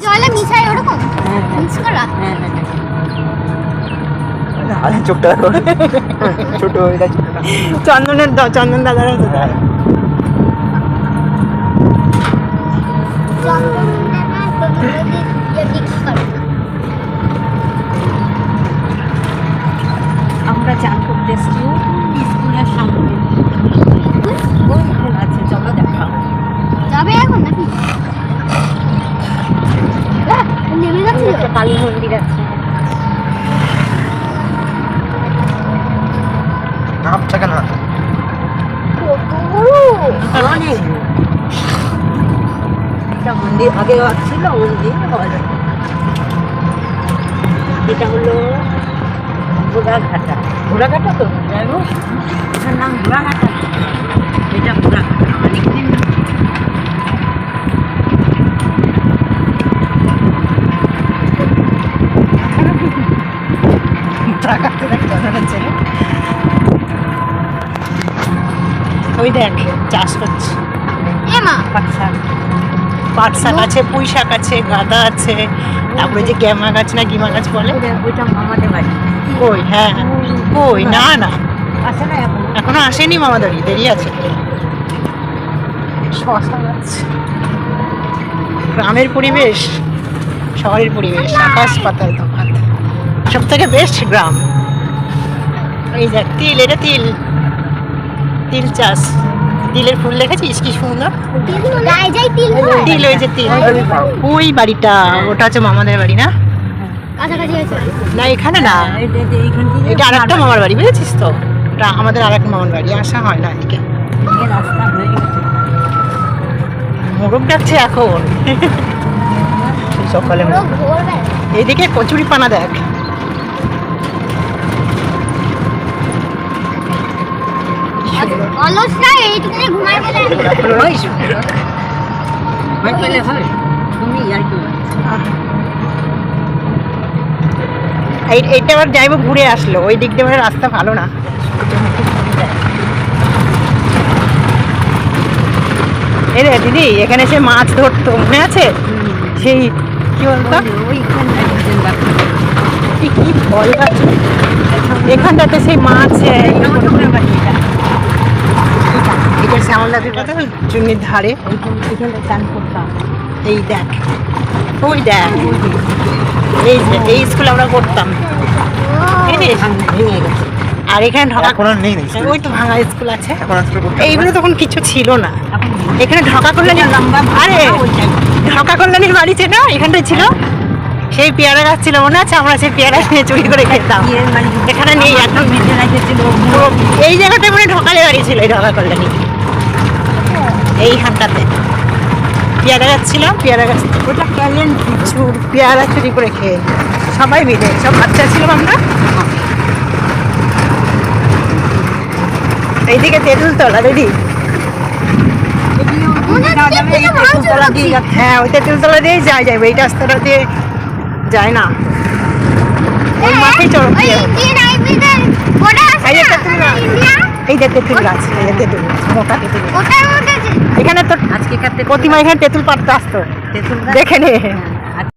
জলে মিশাই ওরকম? হ্যাঁ হ্যাঁ। মিক্স করা হ্যাঁ আরে চোখটা ছোট এটা ছোটটা চন্দনের চন্দন দাদার আমরা চান করতে এসছি একটা মন্দির আগে ছিল মন্দির হল এটা হলো ঘোড়াঘাটা। ঘোড়াঘাটা তো? যাই হোক এটার নাম ঘোড়াঘাটা। এটা ঘোড়াঘাটা অনেকদিন ওই দেখ চাষ করছে। এ মা! শাক পাট শাক আছে পুঁই শাক আছে গাঁদা আছে তারপরে যে গ্যামা গাছ না গিমা গাছ বলে? ওইটা আমাদের বাড়ি। কই? হ্যাঁ। কই? না না। এখন? আসেনি মামাদের বাড়ি দেরি আছে। গ্রামের পরিবেশ শহরের পরিবেশ আকাশ পাতাল তফাৎ। সব থেকে বেস্ট গ্রাম। এই দেখ তিল এটা তিল। তিল চাষ। তিলের ফুল দেখেছিস? কি সুন্দর। তিল হয়। তিল ওই যে তিল। ওই বাড়িটা ওটা হচ্ছে মামাদের বাড়ি না? না এখানে না। এটা আর একটা মামার বাড়ি বুঝেছিস তো? এটা আমাদের আর একটা মামার বাড়ি আসা হয় না এদিকে। মোরগ ডাকছে এখন। সকালে এইদিকে কচুরি পানা দেখ। অলসরা এইটুকুনে ঘুমাই বলে এই এইটা আবার যাইবো ঘুরে আসলো। ওই দিক দিয়ে রাস্তা ভালো না। এই রে দিদি এখানে সে মাছ ধরতো মনে আছে? সেই কি বলতো? কি কি ফল এখানটাতে সেই মাছ আহ, ইয়ে করতো। এটা শ্যামল দাদির কথা চুন্নির এই দেখ। ওই দেখ। এই এই স্কুল আমরা করতাম। আর এখানে ঢাকা নেই ওই তো ভাঙা স্কুল আছে। এইগুলো তখন কিছু ছিল না। এখানে ঢাকা কল্যাণী আরে ঢাকা কল্যাণীর বাড়ি ছিল এখানটায় ছিল। সেই পেয়ারা গাছ ছিল মনে আছে? আমরা সেই পেয়ারা নিয়ে চুরি করে খেতাম। এখানে নেই এখন এই জায়গাটা মানে ঢকালে বাড়ি ছিল এই ঢাকা কল্যাণী। এইখানটাতে পেয়ারা গাছ ছিল? পেয়ারা গাছ ওটা ক্যালেন চুর পেয়ারা চুরি করে খেয়ে। সবাই মিলে সব বাচ্চা ছিলাম আমরা? এইদিকে তেঁতুল তলা দিদি হ্যাঁ ওই তেঁতুল তলা দিয়েই যায় যাবে এই রাস্তাটা দিয়ে যায় না। ওই মাঠে চড়ক এই যে তেঁতুল গাছ এই যে তেঁতুল মোটা তেঁতুল এখানে তো প্রতিমা এখানে তেঁতুল পাড়তে আসতো। দেখে নে।